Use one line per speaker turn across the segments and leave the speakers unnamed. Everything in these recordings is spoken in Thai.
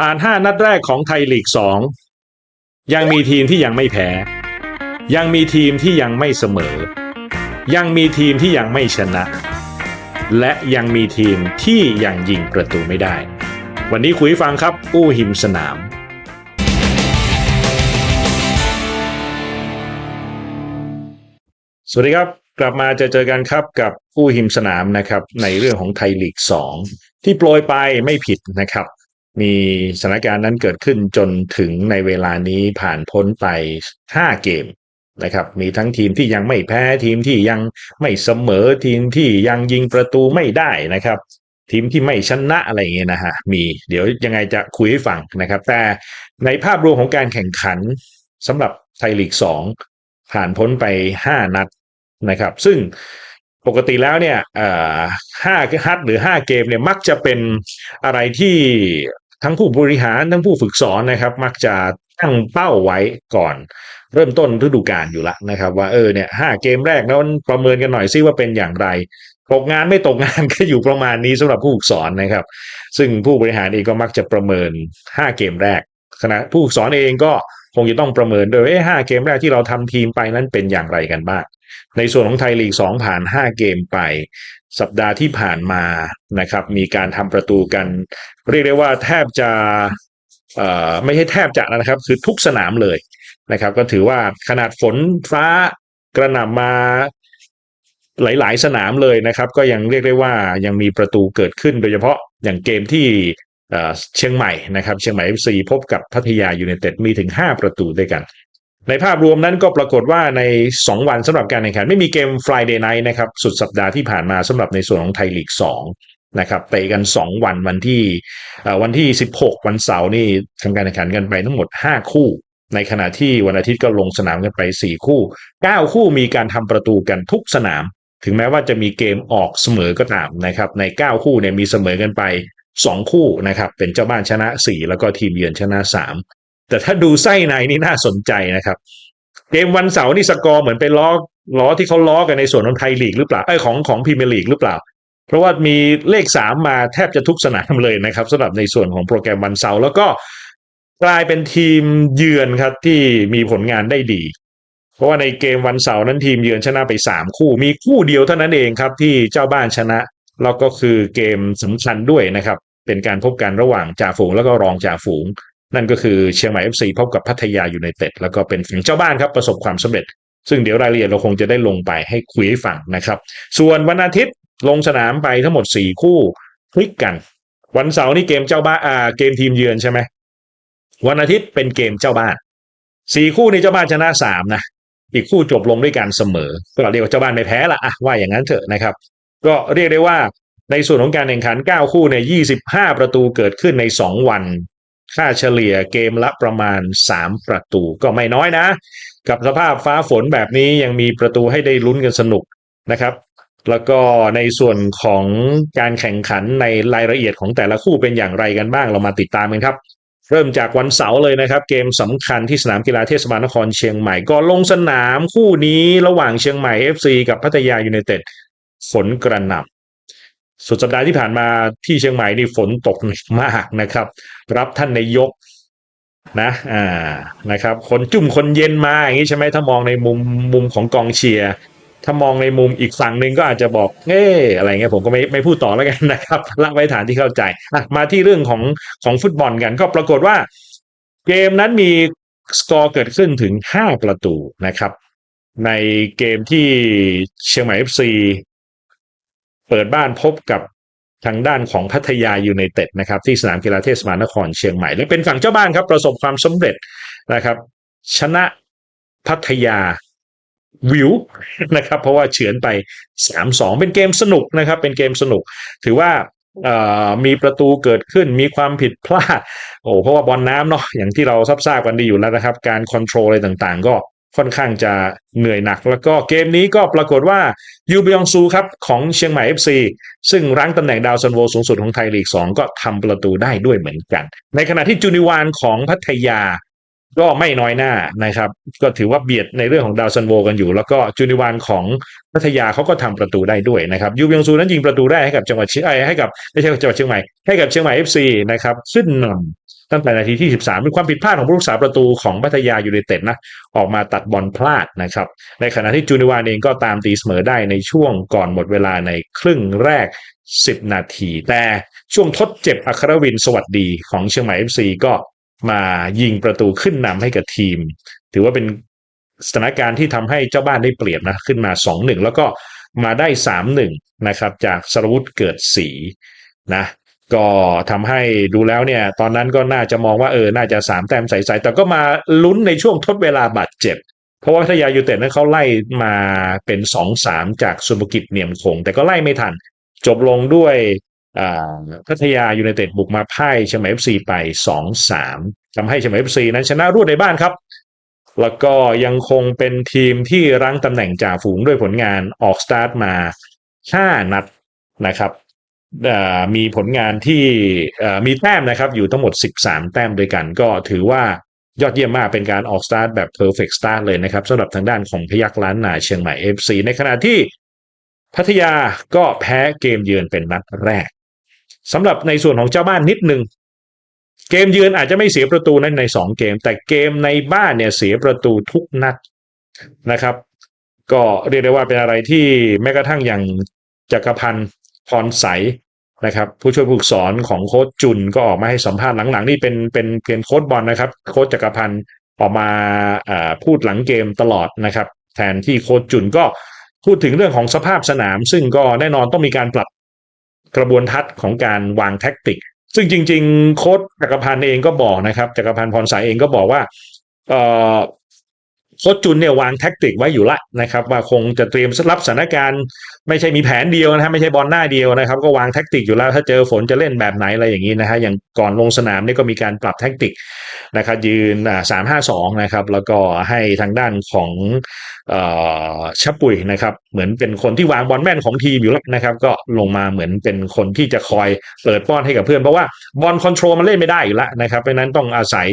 ผ่าน 5 นัดแรกของไทยลีก 2 ยังมีทีมที่ยังไม่แพ้ ยังมีทีมที่ยังไม่เสมอ ยังมีทีมที่ยังไม่ชนะ และยังมีทีมที่ยังยิงประตูไม่ได้ วันนี้คุยฟังครับ อู้หิมสนามสวัสดีครับ กลับมาจะเจอกันครับกับผู้หิมสนามนะครับในเรื่องของไทยลีก 2 ที่โปรยไปไม่ผิดนะครับ มีสถานการณ์นั้นเกิดขึ้นจนถึงในเวลานี้ผ่านพ้นไป 5 เกมนะครับมีทั้งทีมที่ยังไม่แพ้ทีมที่ยังไม่เสมอทีมที่ยังยิงประตูไม่ได้นะครับ ทีมที่ไม่ชนะอะไรอย่างเงี้ยนะฮะมีเดี๋ยวยังไงจะคุยให้ฟังนะครับ แต่ในภาพรวมของการแข่งขันสำหรับไทยลีก 2 ผ่านพ้นไป 5 นัดนะครับ ซึ่งปกติแล้วเนี่ยห้าฮัดหรือห้าเกมเนี่ยมักจะเป็นอะไรที่ ทั้งผู้บริหารทั้งผู้ฝึกสอนนะครับ มักจะตั้งเป้าไว้ก่อน เริ่มต้นฤดูกาลอยู่ละนะครับ ว่าเออเนี่ยห้าเกมแรกแล้วประเมินกันหน่อยซิว่าเป็นอย่างไรตกงานไม่ตกงานก็อยู่ประมาณนี้สำหรับผู้ฝึกสอนนะครับ ซึ่งผู้บริหารเองก็มักจะประเมินห้าเกมแรกขณะผู้ฝึกสอนเองก็คงจะต้องประเมินโดยว่าห้าเกมแรกที่เราทำทีมไปนั้นเป็นอย่างไรกันบ้าง ในส่วนของไทยลีก 2 ผ่าน 5 เกมไป สัปดาห์ที่ผ่านมานะครับ มีการทำประตูกัน เรียกได้ว่าแทบจะไม่ใช่แทบจะนะครับ คือทุกสนามเลยนะครับ ก็ถือว่าขนาดฝนฟ้ากระหน่ำมาหลาย ๆ สนามเลยนะครับ ก็ยังเรียกได้ว่ายังมีประตูเกิดขึ้นโดยเฉพาะอย่างเกมที่เชียงใหม่นะครับ เชียงใหม่ FC พบกับพัทยายูเนเต็ดมีถึง 5 ประตูด้วยกัน ในภาพรวมนั้นก็ปรากฏว่าใน 2 วันสำหรับการแข่งขันไม่มีเกม Friday Night นะครับสุดสัปดาห์ที่ผ่านมาสำหรับในส่วนของไทยลีก2นะครับเตะกัน 2 วันวันที่วันที่ 16 วันเสาร์นี่ทำการแข่งขันกันไปทั้งหมด 5 คู่ ในขณะที่วันอาทิตย์ก็ลงสนามกันไป 4 คู่ 9 คู่มีการทำประตูกันทุกสนาม ถึงแม้ว่าจะมีเกมออกเสมอก็ตามนะครับใน 9 คู่เนี่ยมีเสมอกันไป 2 คู่นะครับเป็นเจ้าบ้านชนะ 4 แล้วก็ทีมเยือนชนะ 3 แต่ถ้าดูไส้ในนี่น่าสนใจนะครับ เกมวันเสาร์นี่สกอร์เหมือนไปล้อล้อที่เขาล้อกันในส่วนของไทยลีกหรือเปล่าไอ้ของของพรีเมียร์ลีกหรือเปล่า เพราะว่ามีเลขสามมาแทบจะทุกสนามเลยนะครับสำหรับในส่วนของโปรแกรมวันเสาร์แล้วก็กลายเป็นทีมเยือนครับที่มีผลงานได้ดี เพราะว่าในเกมวันเสาร์นั้นทีมเยือนชนะไปสามคู่ มีคู่เดียวเท่านั้นเองครับ ที่เจ้าบ้านชนะแล้วก็คือเกมสำคัญด้วยนะครับ เป็นการพบกันระหว่างจ่าฝูงแล้วก็รองจ่าฝูง นั่นก็คือเชียงใหม่ FC พบกับพัทยายูไนเต็ดแล้วก็เป็นฝั่งเจ้าบ้านครับประสบความสำเร็จ ซึ่งเดี๋ยวรายละเอียดเราคงจะได้ลงไปให้คุยให้ฟังนะครับ ส่วนวันอาทิตย์ลงสนามไปทั้งหมด 4 คู่พลิกกัน วันเสาร์นี่เกมเจ้าบ้านอ่าเกมทีมเยือนใช่ไหมวันอาทิตย์เป็นเกมเจ้าบ้านสี่คู่นี้เจ้าบ้านชนะสามนะอีกคู่จบลงด้วยการเสมอ ก็เรียกว่าเจ้าบ้านไม่แพ้ละอะว่าอย่างนั้นเถอะนะครับ ก็เรียกได้ว่าในส่วนของการแข่งขัน 9 คู่เนี่ย 25 ประตูเกิดขึ้นใน 2 วัน ค่าเฉลี่ยเกมละประมาณ 3 ประตูก็ไม่น้อยนะ กับสภาพฟ้าฝนแบบนี้ยังมีประตูให้ได้ลุ้นกันสนุกนะครับ แล้วก็ในส่วนของการแข่งขันในรายละเอียดของแต่ละคู่เป็นอย่างไรกันบ้างเรามาติดตามกันครับเริ่มจากวันเสาร์เลยนะครับ เกมสำคัญที่สนามกีฬาเทศบาลนครเชียงใหม่ก็ลงสนามคู่นี้ระหว่างเชียงใหม่ FC กับพัทยายูไนเต็ดฝนกระหน่ำ สุดสัปดาห์ที่ผ่านมาที่เชียงใหม่นี่ฝนตกมากนะครับ รับท่านนายกนะอ่านะครับ คนจุ่มคนเย็นมาอย่างนี้ใช่ไหมถ้ามองในมุมมุมของกองเชียร์ถ้ามองในมุมอีกฝั่งหนึ่งก็อาจจะบอกเอ๊ออะไรเงี้ยผมก็ไม่ไม่พูดต่อแล้วกันนะครับละไว้ฐานที่เข้าใจอะมาที่เรื่องของของฟุตบอลกัน ก็ปรากฏว่าเกมนั้นมีสกอร์เกิดขึ้นถึง 5 ประตูนะครับ ในเกมที่เชียงใหม่ FC เปิดบ้านพบกับทางด้านของพัทยายูไนเต็ดนะครับที่สนามกีฬาเทศบาลนครเชียงใหม่ และเป็นฝั่งเจ้าบ้านครับประสบความสำเร็จนะครับ ชนะพัทยาวิวนะครับ เพราะว่าเฉือนไป 3-2 เป็นเกมสนุกนะครับ เป็นเกมสนุก ถือว่ามีประตูเกิดขึ้นมีความผิดพลาด โอ้เพราะว่าบอลน้ำเนาะอย่างที่เราทราบกันดีอยู่แล้วนะครับ การคอนโทรลอะไรต่างๆ ก็ ค่อนข้างจะเหนื่อยหนัก แล้วก็เกมนี้ก็ปรากฏว่ายูบยองซูครับของเชียงใหม่ FC ซึ่งรั้งตำแหน่งดาวซันโวสูงสุดของไทยลีก 2 ก็ทำประตูได้ด้วยเหมือนกัน ในขณะที่จูนิวานของพัทยาก็ไม่น้อยหน้านะครับ ก็ถือว่าเบียดในเรื่องของดาวซันโวกันอยู่ แล้วก็จูนิวานของพัทยาเขาก็ทำประตูได้ด้วยนะครับยูบยองซูนั้นยิงประตูได้ให้กับจังหวัดเชียงให้กับไม่ใช่จังหวัดเชียงใหม่ให้กับเชียงใหม่ FC นะครับขึ้นน ตั้งแต่นาทีที่ 13 เป็นความผิดพลาดของผู้รักษาประตูของพัทยายูไนเต็ดนะออกมาตัดบอลพลาดนะครับ ในขณะที่จูนิวานเองก็ตามตีเสมอได้ในช่วงก่อนหมดเวลาในครึ่งแรก 10 นาที แต่ช่วงทดเจ็บอัครวินสวัสดีของเชียงใหม่ FC ก็มายิงประตูขึ้นนำให้กับทีม ถือว่าเป็นสถานการณ์ที่ทำให้เจ้าบ้านได้เปรียบนะขึ้นมา 2-1 แล้วก็มาได้ 3-1 นะครับจากสรวุฒิเกิดศรีนะ ก็ทำให้ดูแล้วเนี่ย ตอนนั้นก็น่าจะมองว่าเออน่าจะสามแต้มใสๆแต่ก็มาลุ้นในช่วงทดเวลาบาดเจ็บ เพราะว่าพัทยายูไนเต็ดนั้นเขาไล่มาเป็นสองสามจากสุภกิจเนียมคง แต่ก็ไล่ไม่ทัน จบลงด้วยพัทยายูไนเต็ดบุกมาพ่ายเชียงใหม่เอฟซีไปสองสามทำให้เชียงใหม่เอฟซีนั้นชนะรวดในบ้านครับ แล้วก็ยังคงเป็นทีมที่รั้งตำแหน่งจ่าฝูงด้วยผลงานออกสตาร์ทมา5นัดนะครับ มีผลงานที่มีแต้มนะครับ อยู่ทั้งหมด 13 แต้มด้วยกัน ก็ถือว่ายอดเยี่ยมมากเป็นการออกสตาร์ทแบบ perfect start เลยนะครับสำหรับทางด้านของพยักล้านนาเชียงใหม่ FC ในขณะที่พัทยาก็แพ้เกมเยือนเป็นนัดแรกสำหรับในส่วนของเจ้าบ้านนิดนึงเกมเยือนอาจจะไม่เสียประตูนั้นใน 2 เกม แต่เกมในบ้านเนี่ยเสียประตูทุกนัดนะครับ ก็เรียกได้ว่าเป็นอะไรที่แม้กระทั่งอย่างจักรพันธ์ พรใสนะครับผู้ช่วยผู้สอนของโค้ชจุนก็ออกมาให้สัมภาษณ์หลังๆ นี่เป็นเป็นเพียงโค้ชบอลนะครับ โค้ชจักรพันธ์ออกมาพูดหลังเกมตลอดนะครับ แทนที่โค้ชจุนก็พูดถึงเรื่องของสภาพสนาม ซึ่งก็แน่นอนต้องมีการปรับกระบวนทัศน์ของการวางแท็กติก ซึ่งจริง ๆ โค้ชจักรพันธ์เองก็บอกนะครับจักรพันธ์พรสายเองก็บอกว่า โคจุนเนี่ยวางแท็กติกไว้อยู่ละนะครับ ว่าคงจะเตรียมรับสถานการณ์ไม่ใช่มีแผนเดียวนะฮะไม่ใช่บอลหน้าเดียวนะครับ ก็วางแท็กติกอยู่แล้วถ้าเจอฝนจะเล่นแบบไหนอะไรอย่างนี้นะฮะอย่างก่อนลงสนามนี่ก็มีการปรับแท็กติกนะครับยืนสามห้าสองนะครับ แล้วก็ให้ทางด้านของอ่อชัปุยนะครับ เหมือนเป็นคนที่วางบอลแม่นของทีมอยู่แล้วนะครับ ก็ลงมาเหมือนเป็นคนที่จะคอยเปิดป้อนให้กับเพื่อนเพราะว่าบอลคอนโทรลมันเล่นไม่ได้อยู่แล้วนะครับเพราะนั้นต้องอาศัย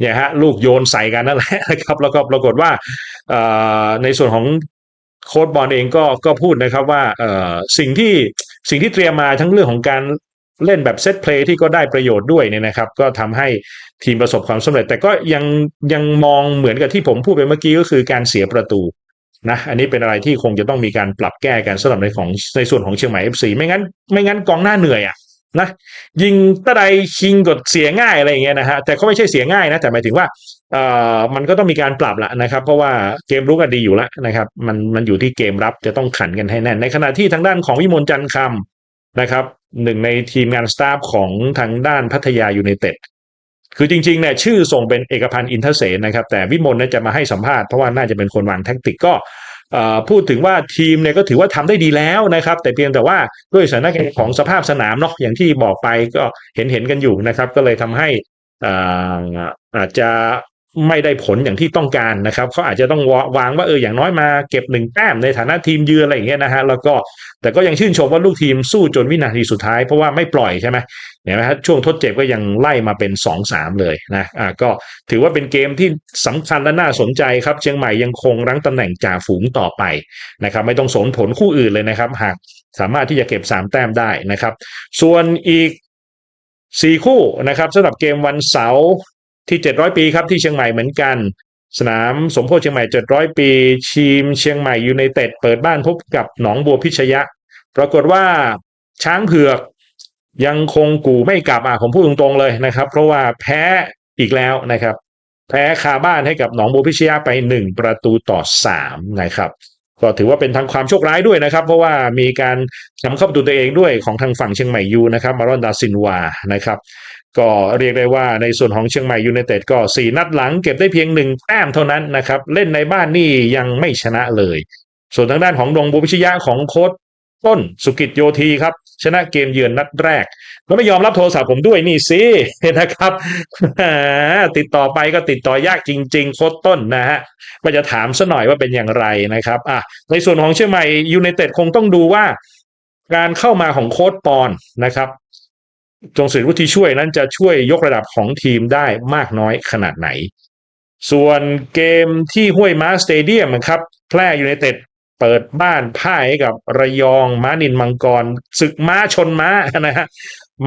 เนี่ยฮะลูกโยนใส่กันนั่นแหละนะครับ แล้วก็ปรากฏว่าในส่วนของโค้ดบอลเองก็ก็พูดนะครับว่าสิ่งที่สิ่งที่เตรียมมาทั้งเรื่องของการเล่นแบบเซตเพลย์ที่ก็ได้ประโยชน์ด้วยเนี่ยนะครับ ก็ทำให้ทีมประสบความสำเร็จ แต่ก็ยังยังมองเหมือนกับที่ผมพูดไปเมื่อกี้ก็คือการเสียประตูนะอันนี้เป็นอะไรที่คงจะต้องมีการปรับแก้กันสำหรับในของในส่วนของเชียงใหม่ FC ไม่งั้น ไม่งั้นกองหน้าเหนื่อยอะ นะยิงตะใดคิงกดเสียง่ายอะไรอย่างเงี้ยนะฮะแต่ก็ไม่ใช่เสียง่ายนะแต่หมายถึงว่าเอ่อมันก็ต้องมีการปรับละนะครับ เพราะว่าเกมรุกก็ดีอยู่แล้วนะครับ มันมันอยู่ที่เกมรับจะต้องขันกันให้แน่น ในขณะที่ทางด้านของวิมลจันทร์คำนะครับหนึ่งในทีมงานสตาฟของทางด้านพัทยายูไนเต็ดคือจริงๆเนี่ยชื่อส่งเป็นเอกพันธ์อินเทอร์เซนนะครับ แต่วิมลเนี่ยจะมาให้สัมภาษณ์เพราะว่าน่าจะเป็นคนวางแท็กติกก็ พูดถึงว่าทีมเนี่ยก็ถือว่าทำได้ดีแล้วนะครับ แต่เพียงแต่ว่าด้วยสถานการณ์ของสภาพสนามเนาะอย่างที่บอกไปก็เห็นเห็นกันอยู่นะครับ ก็เลยทำให้อ่าอาจจะ ไม่ได้ผลอย่างที่ต้องการนะครับเขาอาจจะต้องวางว่าเอออย่างน้อยมาเก็บหนึ่งแต้มในฐานะทีมเยือนอะไรอย่างเงี้ยนะฮะแล้วก็แต่ก็ยังชื่นชมว่าลูกทีมสู้จนวินาทีสุดท้ายเพราะว่าไม่ปล่อยใช่ไหมเห็นไหมฮะช่วงทดเจ็บก็ยังไล่มาเป็นสองสามเลยนะอ่าก็ถือว่าเป็นเกมที่สำคัญและน่าสนใจครับ เชียงใหม่ยังคงรั้งตำแหน่งจ่าฝูงต่อไปนะครับไม่ต้องสนผลคู่อื่นเลยนะครับ หากสามารถที่จะเก็บสามแต้มได้นะครับ ส่วนอีกสี่คู่นะครับสำหรับเกมวันเสาร์ ที่เจ็ดร้อยปีครับที่เชียงใหม่เหมือนกัน สนามสมโพธิเชียงใหม่เจ็ดร้อยปี ทีมเชียงใหม่ยูไนเต็ดเปิดบ้านพบกับหนองบัวพิชยะ ปรากฏว่าช้างเผือกยังคงกูไม่กลับอะผมพูดตรงๆเลยนะครับ เพราะว่าแพ้อีกแล้วนะครับ แพ้คาบ้านให้กับหนองบัวพิชยาไปหนึ่งประตูต่อสามนะครับก็ถือว่าเป็นทางความโชคร้ายด้วยนะครับ เพราะว่ามีการนำเข้าประตูตัวเองด้วยของทางฝั่งเชียงใหม่ยูนะครับมารอนดาซินวานะครับ ก็เรียกได้ว่าในส่วนของเชียงใหม่ยูไนเต็ดก็สี่นัดหลังเก็บได้เพียงหนึ่งแต้มเท่านั้นนะครับ เล่นในบ้านนี่ยังไม่ชนะเลย ส่วนทางด้านของดงบัวพิชยาของโค้ชต้นสุกิจโยธีครับ ชนะเกมเยือนนัดแรกก็ไม่ยอมรับโทรศัพท์ผมด้วยนี่สินะครับ ติดต่อไปก็ติดต่อยากจริง ๆ โค้ชต้นนะฮะก็จะถามซะหน่อยว่าเป็นอย่างไรนะครับอะในส่วนของเชียงใหม่ยูไนเต็ดคงต้องดูว่า การเข้ามาของโค้ชปอนนะครับ จงศิลวุฒิช่วยนั้นจะช่วยยกระดับของทีมได้มากน้อยขนาดไหน ส่วนเกมที่ห้วยม้าสเตเดียมครับ แพร่ยูไนเต็ดเปิดบ้านพ่ายกับระยองม้านินมังกรศึกม้าชนม้านะฮะ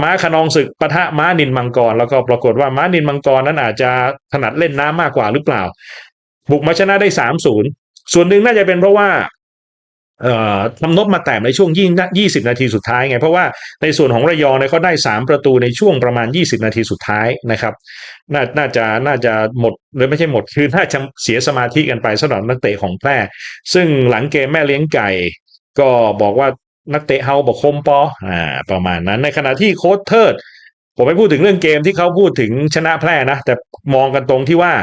ม้าขนองศึกปะทะม้านินมังกร แล้วก็ปรากฏว่าม้านินมังกรนั้นอาจจะถนัดเล่นน้ำมากกว่าหรือเปล่า บุกมาชนะได้สามศูนย์ส่วนหนึ่งน่าจะเป็นเพราะว่า ทำนบมาแต้มในช่วงยี่สิบนาทีสุดท้ายไง เพราะว่าในส่วนของระยองเนี่ยเขาได้สามประตูในช่วงประมาณยี่สิบนาทีสุดท้ายนะครับน่าน่าจะน่าจะหมดหรือไม่ใช่หมดคือน่าจะเสียสมาธิกันไปสำหรับนักเตะของแพร่ ซึ่งหลังเกมแม่เลี้ยงไก่ ก็บอกว่านักเตะเฮาบอกคมปออ่าประมาณนั้น ในขณะที่โค้ชเทิด ผมไม่พูดถึงเรื่องเกมที่เขาพูดถึงชนะแพร่นะแต่มองกันตรงที่ว่า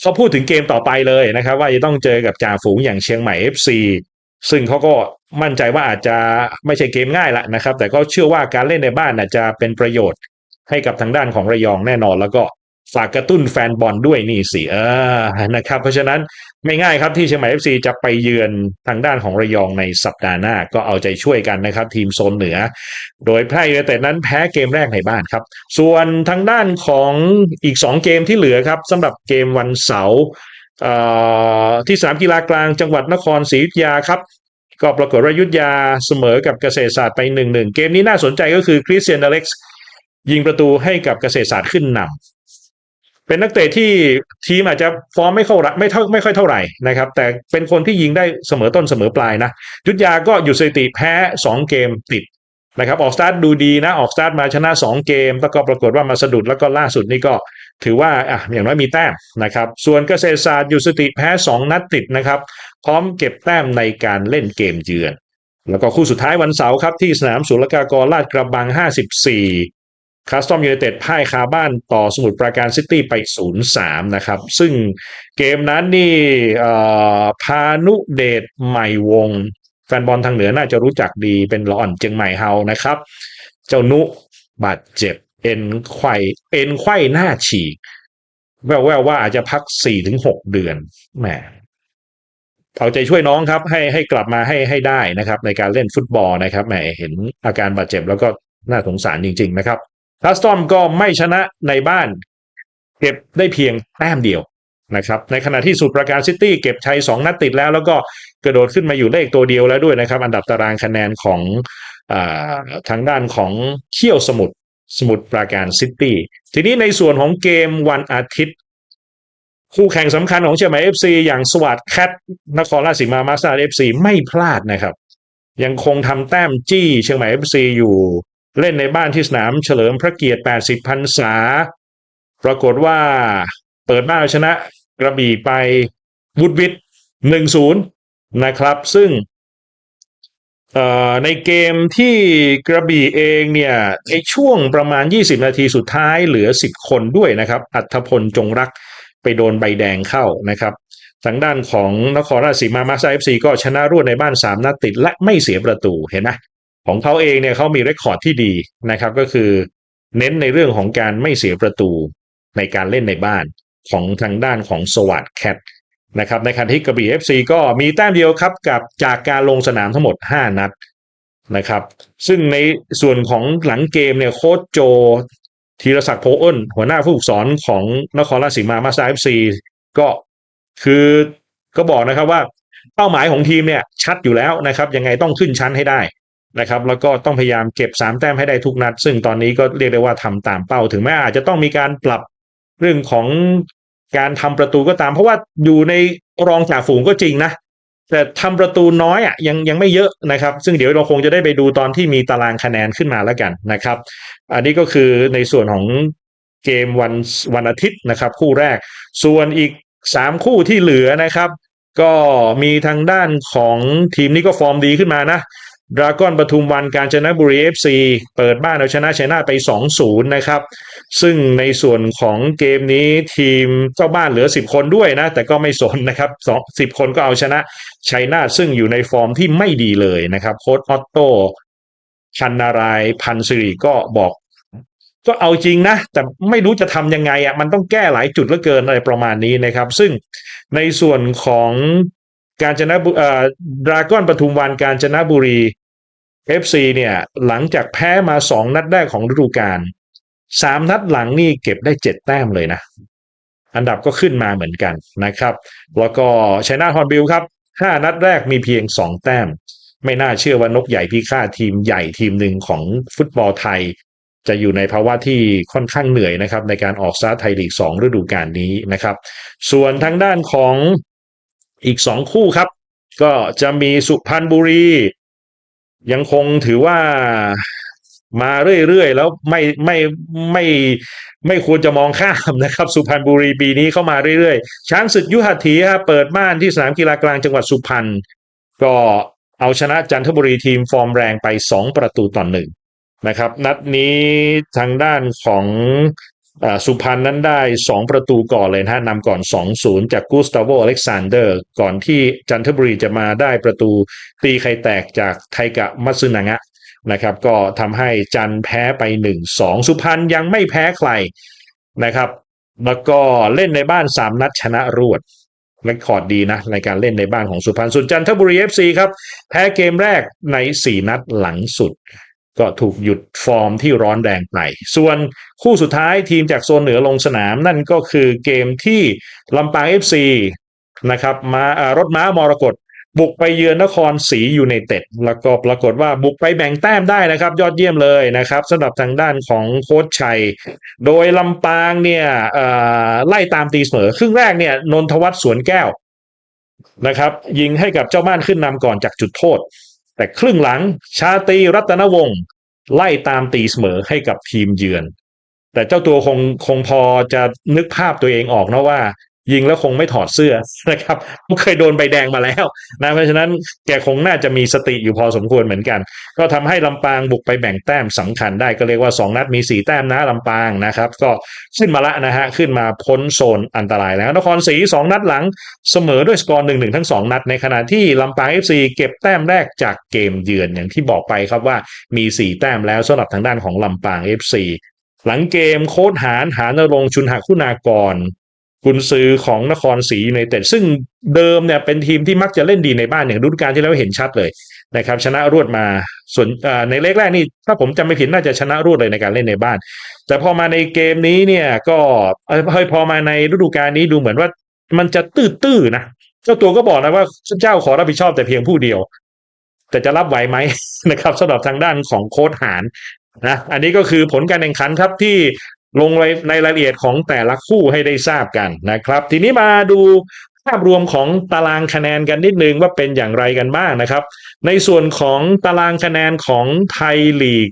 เขาพูดถึงเกมต่อไปเลยนะครับ ว่าจะต้องเจอกับจ่าฝูงอย่างเชียงใหม่ FC ซึ่งเขาก็มั่นใจว่าอาจจะไม่ใช่เกมง่ายละนะครับ แต่ก็เชื่อว่าการเล่นในบ้านอาจจะเป็นประโยชน์ให้กับทางด้านของระยองแน่นอน แล้วก็ฝากกระตุ้นแฟนบอลด้วยนี่สิเออนะครับ เพราะฉะนั้นไม่ง่ายครับที่เชียงใหม่ FC จะไปเยือนทางด้านของระยองในสัปดาห์หน้าก็เอาใจช่วยกันนะครับ ทีมโซนเหนือ โดยแพร่ยูไนเต็ดนั้นแพ้เกมแรกในบ้านครับ ส่วนทางด้านของอีก 2 เกมที่เหลือครับสำหรับเกมวันเสาร์ ที่สนามกีฬากลางจังหวัดนครศรีอยุธยาครับ ก็ปรากฏว่ายุทธยาเสมอกับเกษตรศาสตร์ไปหนึ่งหนึ่งเกมนี้น่าสนใจก็คือคริสเตียนอเล็กซ์ยิงประตูให้กับเกษตรศาสตร์ขึ้นนำเป็นนักเตะที่ทีมอาจจะฟอร์มไม่เข้าไม่เท่าไม่ค่อยเท่าไหร่นะครับ แต่เป็นคนที่ยิงได้เสมอต้นเสมอปลายนะยุทธยาก็อยู่สถิติแพ้ 2 เกมติดนะครับออกสตาร์ทดูดีนะออกสตาร์ทมาชนะ 2 เกม แล้วก็ปรากฏว่ามาสะดุดแล้วก็ล่าสุดนี่ก็ ถือว่าอะอย่างน้อยมีแต้มนะครับ ส่วนเกษตรศาสตร์อยู่สติแพ้ 2 นัดติดนะครับ พร้อมเก็บแต้มในการเล่นเกมเยือน แล้วก็คู่สุดท้ายวันเสาร์ครับ ที่สนามศุลกากรลาดกระบัง 54คาสตอมยูไนเต็ดพ่ายคาบ้านต่อสมุทรปราการซิตี้ไป 0-3 นะครับ ซึ่งเกมนั้นนี่พานุเดชใหม่วง แฟนบอลทางเหนือน่าจะรู้จักดีเป็นลออนเจียงใหม่เฮานะครับ เจ้านุบาดเจ็บ เอ็นไขว้เอ็นไขว้หน้าฉีก แววๆว่าอาจจะพัก4-6เดือนแหมเอาใจช่วยน้องครับ ให้ให้กลับมาให้ให้ได้นะครับ ในการเล่นฟุตบอลนะครับแหมเห็นอาการบาดเจ็บแล้วก็น่าสงสารจริง ๆ นะครับทัสตอมก็ไม่ชนะในบ้าน เก็บได้เพียงแต้มเดียวนะครับ ในขณะที่สุดประการซิตี้เก็บชัยสองนัดติดแล้ว แล้วก็กระโดดขึ้นมาอยู่เลขตัวเดียวแล้วด้วยนะครับ อันดับตารางคะแนนของอทางด้านของเขี้ยวสมุทร สมุทรปราการซิตี้ทีนี้ในส่วนของเกมวันอาทิตย์ คู่แข่งสำคัญของเชียงใหม่เอฟซีอย่างสวัสดแคทนครราชสีมามาสตาร์เอฟซีไม่พลาดนะครับ ยังคงทำแต้มจี้เชียงใหม่เอฟซีอยู่เล่นในบ้านที่สนามเฉลิมพระเกียรติ 80พรรษา ปรากฏว่าเปิดบ้านชนะกระบี่ไปวุดวิดหนึ่งศูนย์นะครับ ซึ่ง ในเกมที่กระบี่เองเนี่ยในช่วงประมาณ 20 นาทีสุดท้ายเหลือ 10 คนด้วยนะครับ อัธพลจงรักไปโดนใบแดงเข้านะครับ ทางด้านของนครราชสีมามาซาเอฟซีก็ชนะรวดในบ้าน 3 นัดติดและไม่เสียประตูเห็นไหมของเขาเองเนี่ยเขามีเรคคอร์ดที่ดีนะครับ ก็คือเน้นในเรื่องของการไม่เสียประตูในการเล่นในบ้านของทางด้านของสวัสดแคท นะครับในขณะที่กระบี่ FC ก็มีแต้มเดียวครับกับจากการลงสนามทั้งหมด 5 นัดนะครับ ซึ่งในส่วนของหลังเกมเนี่ยโค้ชโจธีรศักดิ์โพอ้น หัวหน้าผู้ฝึกสอนของนครราชสีมามาซาเอฟซีก็คือก็บอกนะครับว่าเป้าหมายของทีมเนี่ยชัดอยู่แล้วนะครับยังไงต้องขึ้นชั้นให้ได้นะครับ แล้วก็ต้องพยายามเก็บ 3 แต้มให้ได้ทุกนัด ซึ่งตอนนี้ก็เรียกได้ว่าทำตามเป้าถึงแม้อาจจะต้องมีการปรับเรื่องของ การทำประตูก็ตาม เพราะว่าอยู่ในรองจ่าฝูงก็จริงนะ แต่ทำประตูน้อยอะยังยังไม่เยอะนะครับ ซึ่งเดี๋ยวเราคงจะได้ไปดูตอนที่มีตารางคะแนนขึ้นมาแล้วกันนะครับ อันนี้ก็คือในส่วนของเกมวันวันอาทิตย์นะครับ คู่แรก ส่วนอีกสามคู่ที่เหลือนะครับ ก็มีทางด้านของทีมนี้ก็ฟอร์มดีขึ้นมานะ ดราก้อนปทุมวันการชนะบุรีเอฟซีเปิดบ้านเอาชนะชัยนาทไป 2-0 นะครับ ซึ่งในส่วนของเกมนี้ทีมเจ้าบ้านเหลือ 10 คนด้วยนะ แต่ก็ไม่สนนะครับ2 10 คนก็เอาชนะชัยนาทซึ่งอยู่ในฟอร์มที่ไม่ดีเลยนะครับ โค้ชออตโต้ชันนารายพันสิริก็บอก ก็เอาจริงนะ แต่ไม่รู้จะทำยังไงอะมันต้องแก้หลายจุดเหลือเกินอะไรประมาณนี้นะครับ ซึ่งในส่วนของ การจนะเอ่อดราก้อนปทุมวันการจนะบุรี FC เนี่ย หลังจากแพ้มาสองนัดแรกของฤดูกาลสามนัดหลังนี่เก็บได้เจ็ดแต้มเลยนะ อันดับก็ขึ้นมาเหมือนกันนะครับ แล้วก็ชนะฮอนบิลครับห้านัดแรกมีเพียงสองแต้ม ไม่น่าเชื่อว่านกใหญ่พิฆาตทีมใหญ่ทีมหนึ่งของฟุตบอลไทย จะอยู่ในภาวะที่ค่อนข้างเหนื่อยนะครับ ในการออกสตาร์ไทยลีก2ฤดูกาลนี้นะครับ ส่วนทางด้านของ อีก2คู่ครับ ก็จะมีสุพรรณบุรี ยังคงถือว่ามาเรื่อยๆ แล้วไม่ไม่ไม่ไม่ควรจะมองข้ามนะครับ สุพรรณบุรีปีนี้เข้ามาเรื่อยๆ ช้างศึกยุหัตถีครับเปิดบ้านที่สนามกีฬากลางจังหวัดสุพรรณก็เอาชนะจันทบุรีทีมฟอร์มแรงไป 2 ประตูต่อหนึ่งนะครับ นัดนี้ทางด้านของ สุพรรณนั้นได้ 2 ประตูก่อนเลยนะฮะนำก่อน 2-0 จากกูสตาโวอเล็กซานเดอร์ ก่อนที่จันทบุรีจะมาได้ประตูตีไข่แตกจากไทกะมัตสึนางะนะครับ ก็ทำให้จันแพ้ไป 1-2 สุพรรณยังไม่แพ้ใครนะครับ แล้วก็เล่นในบ้าน 3 นัดชนะรวดเรคคอร์ดดีนะในการเล่นในบ้านของสุพรรณส่วนจันทบุรี FC ครับ แพ้เกมแรกใน 4 นัดหลังสุด ก็ถูกหยุดฟอร์มที่ร้อนแรงไป ส่วนคู่สุดท้ายทีมจากโซนเหนือลงสนามนั่นก็คือเกมที่ลำปาง FC นะครับมารถม้ามรกตบุกไปเยือนนครศรียูไนเต็ดแล้วก็ปรากฏว่าบุกไปแบ่งแต้มได้นะครับ ยอดเยี่ยมเลยนะครับสำหรับทางด้านของโค้ชชัย โดยลำปางเนี่ยไล่ตามตีเสมอ ครึ่งแรกเนี่ยนนทวัฒน์สวนแก้วนะครับ ยิงให้กับเจ้าบ้านขึ้นนำก่อนจากจุดโทษ แต่ครึ่งหลังชาตรีรัตนวงศ์ไล่ตามตีเสมอให้กับทีมเยือน แต่เจ้าตัวคงคงพอจะนึกภาพตัวเองออกนะว่า ยิงแล้วคงไม่ถอดเสื้อนะครับเคยโดนใบแดงมาแล้วนะเพราะฉะนั้นแกคงน่าจะมีสติอยู่พอสมควรเหมือนกัน ก็ทำให้ลำปางบุกไปแบ่งแต้มสำคัญได้ก็เรียกว่า 2 นัดมี 4 แต้มนะลำปางนะครับ ก็ขึ้นมาละนะฮะขึ้นมาพ้นโซนอันตรายแล้วนครศรี2นัดหลังเสมอด้วยสกอร์1-1ทั้ง 2 นัด ในขณะที่ลำปาง FC เก็บแต้มแรกจากเกมเยือนอย่างที่บอกไปครับว่ามี 4 แต้มแล้วสำหรับทางด้านของลำปาง FC หลังเกมโค้ดหารหานรงชุนหคุณากร กุนซือของนครศรียูไนเต็ดซึ่งเดิมเนี่ยเป็นทีมที่มักจะเล่นดีในบ้านอย่างฤดูกาลที่แล้วเห็นชัดเลยนะครับชนะรวดมาส่วนในเลขแรกนี่ถ้าผมจำไม่ผิดน่าจะชนะรวดเลยในการเล่นในบ้าน แต่พอมาในเกมนี้เนี่ยก็เอ้ยเฮ้ยพอมาในฤดูกาลนี้ดูเหมือนว่ามันจะตื้อๆนะเจ้าตัวก็บอกนะว่าเจ้าขอรับผิดชอบแต่เพียงผู้เดียว แต่จะรับไหวไหมนะครับสำหรับทางด้านของโค้ดหารนะอันนี้ก็คือผลการแข่งขันครับที่ ลงในรายละเอียดของแต่ละคู่ให้ได้ทราบกันนะครับ ทีนี้มาดูภาพรวมของตารางคะแนนกันนิดนึงว่าเป็นอย่างไรกันบ้างนะครับ ในส่วนของตารางคะแนนของไทยลีก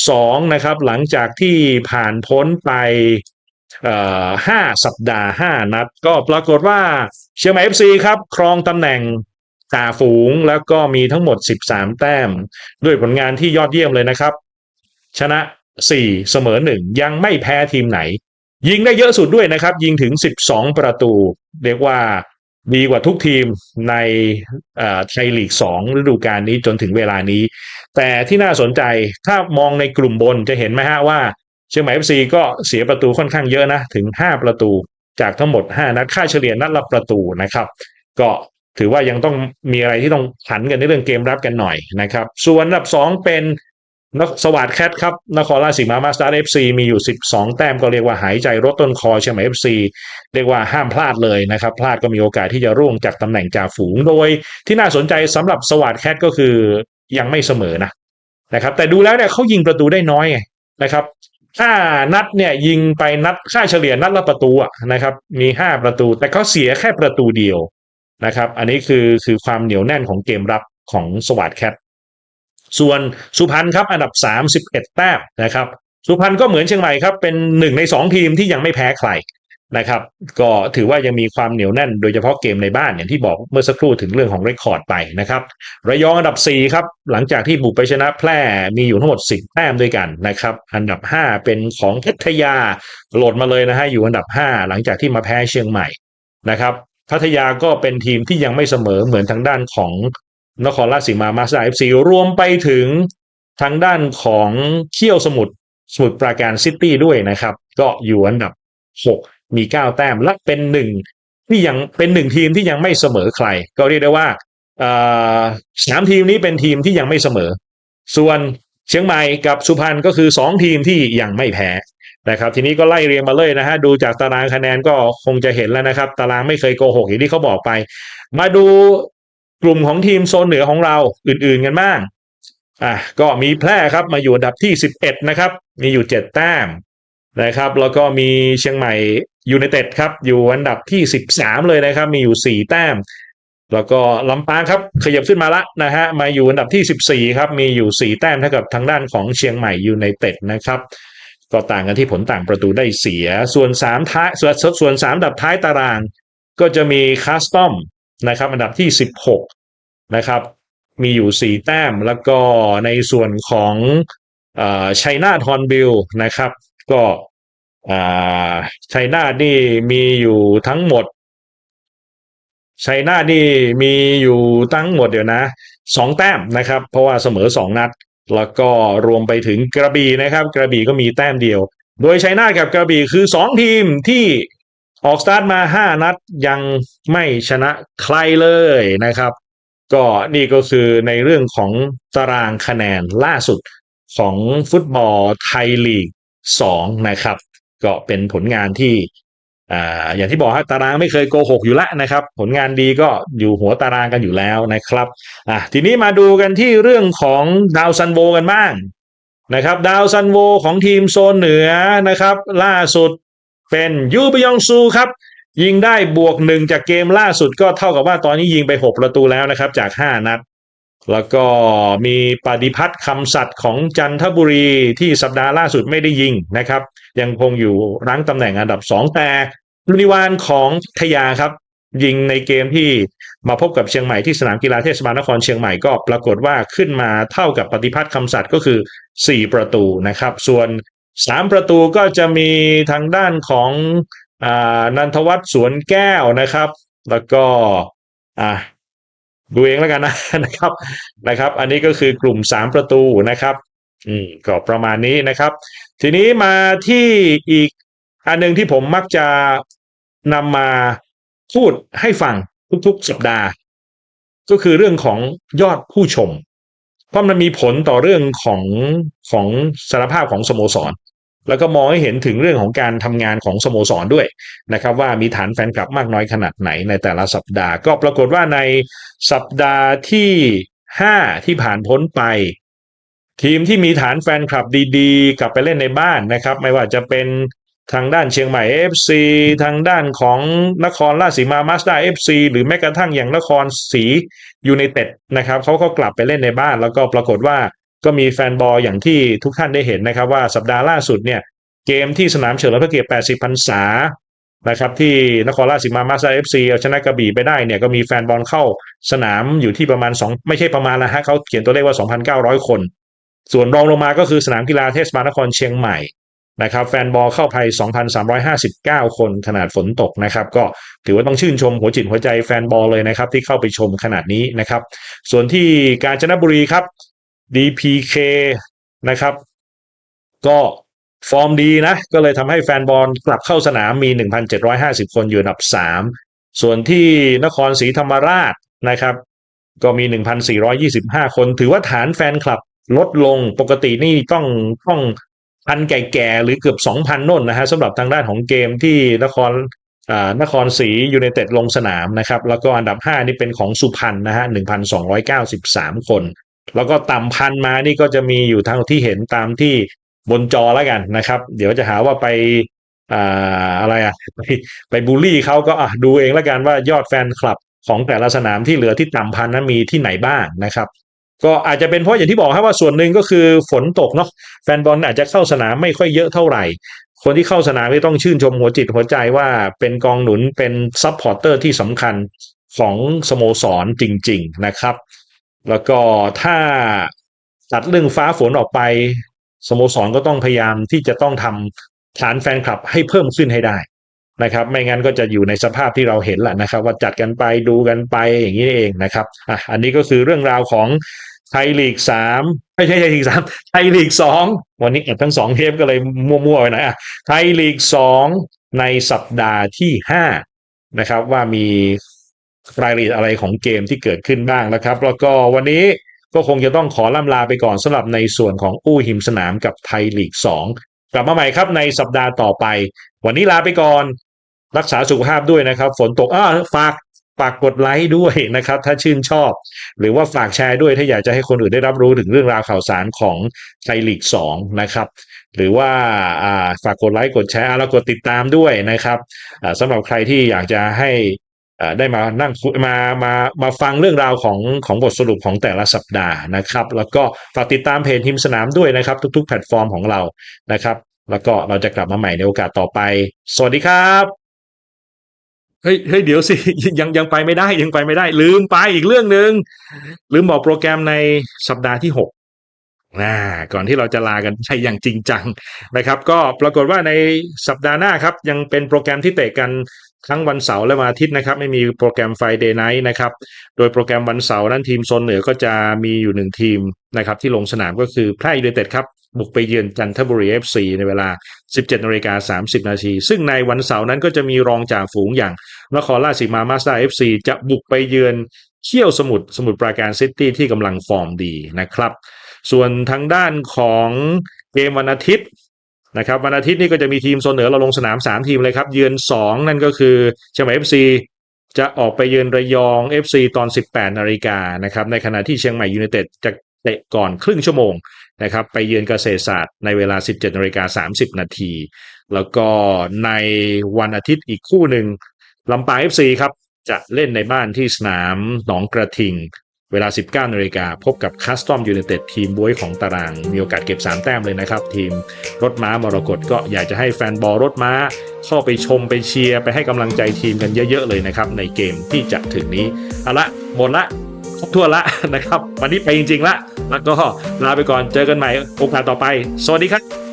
2นะครับ หลังจากที่ผ่านพ้นไปห้าสัปดาห์ 5 นัด ก็ปรากฏว่าเชียงใหม่ FC ครับครองตำแหน่งจ่าฝูงแล้วก็มีทั้งหมด 13 แต้ม ด้วยผลงานที่ยอดเยี่ยมเลยนะครับ ชนะ 4 เสมอ 1 ยังไม่แพ้ทีมไหน ยิงได้เยอะสุดด้วยนะครับ ยิงถึง 12 ประตู เรียกว่าดีกว่าทุกทีมในไทยลีก 2 ฤดูกาลนี้จนถึงเวลานี้ แต่ที่น่าสนใจถ้ามองในกลุ่มบนจะเห็นไหมฮะว่า เชียงใหม่ FC ก็เสียประตูค่อนข้างเยอะนะ ถึง 5 ประตูจากทั้งหมด 5 นัดค่าเฉลี่ยนัดละประตูนะครับ ก็ถือว่ายังต้องมีอะไรที่ต้องขันกันในเรื่องเกมรับกันหน่อยนะครับ ส่วนอันดับ 2 เป็น นสวัสดแคทครับนครราชสีมามาสตอร์เอฟซีมีอยู่ 12 แต้มก็เรียกว่าหายใจรถต้นคอเชียงใหม่เอฟซีเรียกว่าห้ามพลาดเลยนะครับ พลาดก็มีโอกาสที่จะร่วงจากตำแหน่งจ่าฝูงโดย ที่น่าสนใจสำหรับสวัสดแคทก็คือยังไม่เสมอนะนะครับ แต่ดูแล้วเนี่ยเขายิงประตูได้น้อยนะครับถ้านัดเนี่ยยิงไปนัดค่าเฉลี่ยนัดละประตูอะนะครับ มีห้าประตู แต่เขาเสียแค่ประตูเดียวนะครับ อันนี้คือคือความเหนียวแน่นของเกมรับของสวัสดแคท ส่วนสุพรรณครับอันดับ 31 แต้มนะครับสุพรรณก็เหมือนเชียงใหม่ครับเป็นหนึ่งในสองทีมที่ยังไม่แพ้ใครนะครับ ก็ถือว่ายังมีความเหนียวแน่น โดยเฉพาะเกมในบ้านอย่างที่บอกเมื่อสักครู่ถึงเรื่องของเรคคอร์ดไปนะครับ ระยองอันดับ 4 ครับ หลังจากที่บุกไปชนะแพร่มีอยู่ทั้งหมด 10 แต้มด้วยกันนะครับ อันดับ 5 เป็นของพัทยาโหลดมาเลยนะฮะอยู่อันดับ 5 หลังจากที่มาแพ้เชียงใหม่นะครับพัทยาก็เป็นทีมที่ยังไม่เสมอเหมือนทางด้านของ นครราชสีมามาสด้าเอฟซีรวมไปถึงทางด้านของเขี้ยวสมุทรสมุทรปราการซิตี้ด้วยนะครับ ก็อยู่อันดับ 6 มี 9 แต้มและเป็นหนึ่งที่ยังเป็นหนึ่งทีมที่ยังไม่เสมอใคร ก็เรียกได้ว่าสามทีมนี้เป็นทีมที่ยังไม่เสมอ ส่วนเชียงใหม่กับสุพรรณก็คือ 2 ทีมที่ยังไม่แพ้นะครับ ทีนี้ก็ไล่เรียงมาเลยนะฮะดูจากตารางคะแนนก็คงจะเห็นแล้วนะครับ ตารางไม่เคยโกหกอย่างที่เขาบอกไป มาดู กลุ่มของทีมโซนเหนือของเราอื่นๆกันบ้างอะก็มีแพร่ครับมาอยู่อันดับที่ 11 นะครับ มีอยู่เจ็ดแต้มนะครับ แล้วก็มีเชียงใหม่ยูไนเต็ดครับ อยู่อันดับที่สิบสามเลยนะครับ มีอยู่สี่แต้ม แล้วก็ลำปางครับ ขยับขึ้นมาละนะฮะมาอยู่อันดับที่ 14 ครับ มีอยู่ 4 แต้มเท่ากับทางด้านของเชียงใหม่ยูไนเต็ดนะครับ ก็ต่างกันที่ผลต่างประตูได้เสีย ส่วน3ท้ายส่วนส่วนสามดับท้ายตาราง ก็จะมีคาสตอม นะครับอันดับที่ 16 นะครับ มีอยู่ 4 แต้มแล้วก็ในส่วนของชัยนาทฮอนบิลนะครับ ก็ชัยนาทนี่มีอยู่ทั้งหมดชัยนาทนี่มีอยู่ทั้งหมดเดี๋ยวนะสองแต้มนะครับ เพราะว่าเสมอสองนัด แล้วก็รวมไปถึงกระบี่นะครับ กระบี่ก็มีแต้มเดียว โดยชัยนาทกับกระบี่คือสองทีมที่ ออกสตาร์ทมาห้านัดยังไม่ชนะใครเลยนะครับ ก็นี่ก็คือในเรื่องของตารางคะแนนล่าสุดของฟุตบอลไทยลีกสองนะครับ ก็เป็นผลงานที่อ่าอย่างที่บอกฮะตารางไม่เคยโกหกอยู่แล้วนะครับ ผลงานดีก็อยู่หัวตารางกันอยู่แล้วนะครับอะทีนี้มาดูกันที่เรื่องของดาวซันโวกันบ้างนะครับ ดาวซันโวของทีมโซนเหนือนะครับ ล่าสุด เป็นยูบยองซูครับยิงได้บวกหนึ่งจากเกมล่าสุดก็เท่ากับว่าตอนนี้ยิงไป 6 ประตูแล้วนะครับจาก 5 นัด แล้วก็มีปฏิพัฒน์คำสัตย์ของจันทบุรีที่สัปดาห์ล่าสุดไม่ได้ยิงนะครับ ยังคงอยู่รั้งตำแหน่งอันดับ 2 แต่ลุนิวานของทยาครับ ยิงในเกมที่มาพบกับเชียงใหม่ที่สนามกีฬาเทศบาลนครเชียงใหม่ก็ปรากฏว่าขึ้นมาเท่ากับปฏิพัฒน์คำสัตย์ก็คือ 4 ประตูนะครับ ส่วน 3ประตูก็จะมีทางด้านของอนันทวัฒน์สวนแก้วนะครับ แล้วก็อ่าดูเองแล้วกันนะนะครับนะครับ อันนี้ก็คือกลุ่ม3ประตูนะครับ อืมก็ประมาณนี้นะครับ ทีนี้มาที่อีกอันหนึ่งที่ผมมักจะนำมาพูดให้ฟังทุกๆสัปดาห์ ก็คือเรื่องของยอดผู้ชม เพราะมันมีผลต่อเรื่องของของสารภาพของสโมสร แล้วก็มองให้เห็นถึงเรื่องของการทำงานของสโมสรด้วยนะครับว่ามีฐานแฟนคลับมากน้อยขนาดไหนในแต่ละสัปดาห์ ก็ปรากฏว่าในสัปดาห์ที่ 5 ที่ผ่านพ้นไป ทีมที่มีฐานแฟนคลับดีๆ กลับไปเล่นในบ้านนะครับ ไม่ว่าจะเป็นทางด้านเชียงใหม่ FC ทางด้านของนครราชสีมามาสด้า FC หรือแม้กระทั่งอย่างนครศรียูไนเต็ดนะครับเขาก็กลับไปเล่นในบ้าน แล้วก็ปรากฏว่า ก็มีแฟนบอลอย่างที่ทุกท่านได้เห็นนะครับว่าสัปดาห์ล่าสุดเนี่ยเกมที่สนามเฉลิมพระเกียรติ 80 พรรษานะครับที่นครราชสีมามาสด้า FC เอาชนะกระบี่ไปได้เนี่ยก็มีแฟนบอลเข้าสนามอยู่ที่ประมาณ 2 ไม่ใช่ประมาณนะฮะเขาเขียนตัวเลขว่า 2,900 คน ส่วนรองลงมาก็คือสนามกีฬาเทศบาลนครเชียงใหม่นะครับแฟนบอลเข้าไป 2,359 คนขนาดฝนตกนะครับก็ถือว่าต้องชื่นชมหัวจิตหัวใจแฟนบอลเลยนะครับที่เข้าไปชมขนาดนี้นะครับส่วนที่กาญจนบุรีครับ DPK นะครับ ก็ฟอร์มดีนะ ก็เลยทำให้แฟนบอลกลับเข้าสนามมี 1,750 คนอยู่อันดับ 3 ส่วนที่นครศรีธรรมราชนะครับ ก็มี 1,425 คน ถือว่าฐานแฟนคลับลดลงปกตินี่ต้องต้องพันแก่ๆหรือเกือบ2,000น่นนะฮะสำหรับทางด้านของเกมที่นครอ่านครศรียูไนเต็ดลงสนามนะครับ แล้วก็อันดับ 5 นี่เป็นของสุพรรณนะฮะ1,293 คน แล้วก็ต่ำพันมานี่ก็จะมีอยู่ทางที่เห็นตามที่บนจอแล้วกันนะครับ เดี๋ยวจะหาว่าไปอ่าอะไรอะไปไปบูลลี่เขาก็อะดูเองแล้วกันว่ายอดแฟนคลับของแต่ละสนามที่เหลือที่ต่ำพันนั้นมีที่ไหนบ้างนะครับก็อาจจะเป็นเพราะอย่างที่บอกครับว่าส่วนหนึ่งก็คือฝนตกเนาะแฟนบอลอาจจะเข้าสนามไม่ค่อยเยอะเท่าไหร่ คนที่เข้าสนามไม่ต้องชื่นชมหัวจิตหัวใจว่าเป็นกองหนุนเป็นซัพพอร์เตอร์ที่สำคัญของสโมสรจริง ๆ นะครับ แล้วก็ถ้าตัดเรื่องฟ้าฝนออกไปสโมสรก็ต้องพยายามที่จะต้องทำฐานแฟนคลับให้เพิ่มขึ้นให้ได้นะครับ ไม่งั้นก็จะอยู่ในสภาพที่เราเห็นแหละนะครับ ว่าจัดกันไปดูกันไปอย่างนี้เองนะครับอะอันนี้ก็คือเรื่องราวของไทยลีกสามไม่ใช่ไทยลีกสามไทยลีกสองวันนี้ทั้งสองเทปก็เลยมั่วๆไปหน่อยอะไทยลีกสองในสัปดาห์ที่ห้านะครับว่ามี รายละเอียดอะไรของเกมที่เกิดขึ้นบ้างนะครับ แล้วก็วันนี้ก็คงจะต้องขอล่ำลาไปก่อนสำหรับในส่วนของอู้หิมสนามกับไทยลีก 2 กลับมาใหม่ครับในสัปดาห์ต่อไป วันนี้ลาไปก่อน รักษาสุขภาพด้วยนะครับ ฝนตกอ้าฝากฝากกดไลค์ด้วยนะครับ ถ้าชื่นชอบ หรือว่าฝากแชร์ด้วยถ้าอยากจะให้คนอื่นได้รับรู้ถึงเรื่องราวข่าวสารของไทยลีก 2 นะครับ หรือว่าฝากกดไลค์กดแชร์แล้วกดติดตามด้วยนะครับสำหรับใครที่อยากจะให้ ได้มานั่งมามามาฟังเรื่องราวของของบทสรุปของแต่ละสัปดาห์นะครับ แล้วก็ฝากติดตามเพจทีมสนามด้วยนะครับ ทุกๆ แพลตฟอร์มของเรานะครับ แล้วก็เราจะกลับมาใหม่ในโอกาสต่อไป สวัสดีครับเฮ้ยเฮ้ยเดี๋ยวสิยังยังไปไม่ได้ยังไปไม่ได้ ลืมไปอีกเรื่องหนึ่งลืมบอกโปรแกรมในสัปดาห์ที่หกอ่าก่อนที่เราจะลากันใช่อย่างจริงจังนะครับ ก็ปรากฏว่าในสัปดาห์หน้าครับ ยังเป็นโปรแกรมที่เตะกัน ทั้งวันเสาร์และวันอาทิตย์นะครับ ไม่มีโปรแกรม Friday Night นะครับ โดยโปรแกรมวันเสาร์นั้นทีมโซนเหนือก็จะมีอยู่หนึ่งทีมนะครับที่ลงสนามก็คือแพร่ยูไนเต็ดครับบุกไปเยือนจันทบุรี FC ในเวลา 17นาฬิกา30 นาที ซึ่งในวันเสาร์นั้นก็จะมีรองจ่าฝูงอย่างนครราชสีมามาสด้าเอฟซีจะบุกไปเยือนเขี้ยวสมุทรสมุทรปราการซิตี้ที่กำลังฟอร์มดีนะครับ ส่วนทางด้านของเกมวันอาทิตย์ นะครับวันอาทิตย์นี่ก็จะมีทีมโซนเหนือเราลงสนาม 3 ทีมเลยครับ เยือน 2 นั่นก็คือเชียงใหม่เอฟซีจะออกไปเยือนระยอง FC ตอน 18 นาฬิกานะครับในขณะที่เชียงใหม่ยูไนเต็ดจะเตะก่อนครึ่งชั่วโมงนะครับไปเยือนเกษตรศาสตร์ในเวลา 17 นาฬิกา 30 นาที แล้วก็ในวันอาทิตย์อีกคู่หนึ่งลำปาง FC ครับจะเล่นในบ้านที่สนามหนองกระทิง เวลา 19นาฬิกาพบกับคัสตอมยูไนเต็ดทีมบวยของตาราง มีโอกาสเก็บ 3 แต้มเลยนะครับ ทีมรถม้ามรกตก็อยากจะให้แฟนบอลรถม้า เข้าไปชมไปเชียร์ไปให้กำลังใจทีมกันเยอะ ๆ เลยนะครับ ในเกมที่จะถึงนี้เอาละหมดละครบทั่วนละนะครับ วันนี้ไปจริง ๆ ละ แล้วก็ลาไปก่อนเจอกันใหม่โอกาสต่อไป สวัสดีครับ